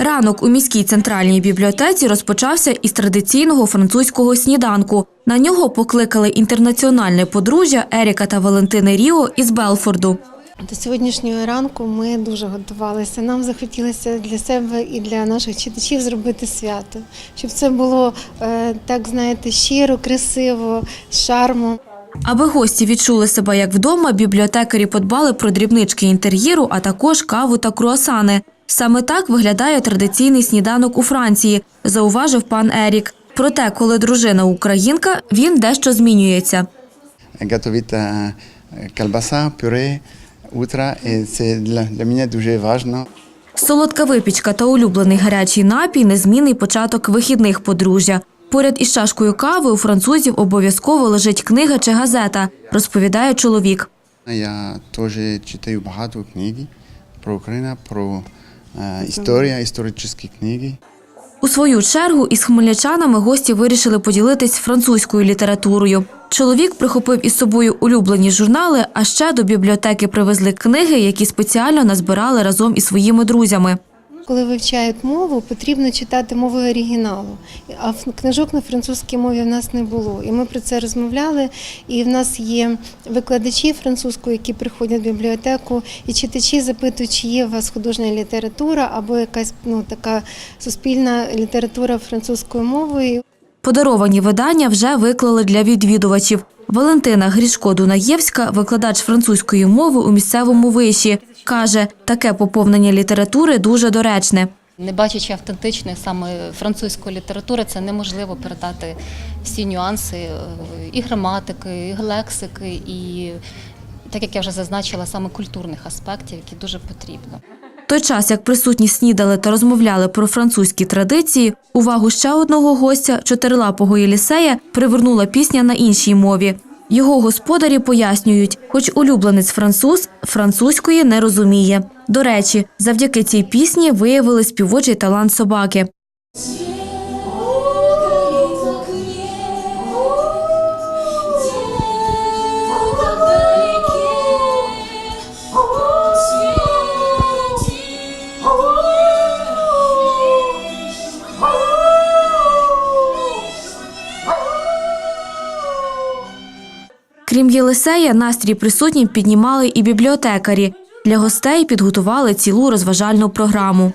Ранок у міській центральній бібліотеці розпочався із традиційного французького сніданку. На нього покликали інтернаціональне подружжя Еріка та Валентини Ріо із Белфорду. До сьогоднішнього ранку ми дуже готувалися. Нам захотілося для себе і для наших читачів зробити свято, щоб це було е, так, знаєте, щиро, красиво, з шармом. Аби гості відчули себе як вдома, бібліотекарі подбали про дрібнички інтер'єру, а також каву та круасани. Саме так виглядає традиційний сніданок у Франції, зауважив пан Ерік. Проте, коли дружина українка, він дещо змінюється. готовіта колбаса, пюре, утра, і це для, для мене дуже важливо. Солодка випічка та улюблений гарячий напій незмінний початок вихідних подружжя. Поряд із чашкою кави у французів обов'язково лежить книга чи газета, розповідає чоловік. Я теж читаю багато книг про Україну, про е, історію, історичні книги. У свою чергу із хмельничанами гості вирішили поділитись французькою літературою. Чоловік прихопив із собою улюблені журнали, а ще до бібліотеки привезли книги, які спеціально назбирали разом із своїми друзями. Коли вивчають мову, потрібно читати мовою оригіналу. А книжок на французькій мові в нас не було. І ми про це розмовляли. І в нас є викладачі французької, які приходять в бібліотеку, і читачі запитують, чи є у вас художня література або якась ну, така суспільна література французькою мовою. Подаровані видання вже виклали для відвідувачів. Валентина Грішко-Дунаєвська, викладач французької мови у місцевому виші, каже, таке поповнення літератури дуже доречне. Не бачачи автентичної саме французької літератури, це неможливо передати всі нюанси е, і граматики, і лексики, і так як я вже зазначила, саме культурних аспектів, які дуже потрібно. Той час, як присутні снідали та розмовляли про французькі традиції, увагу ще одного гостя, чотирилапого Єлісея, привернула пісня на іншій мові. Його господарі пояснюють, хоч улюбленець француз французької не розуміє. До речі, завдяки цій пісні виявили співочий талант собаки. Крім Єлисея, настрій присутнім піднімали і бібліотекарі. Для гостей підготували цілу розважальну програму.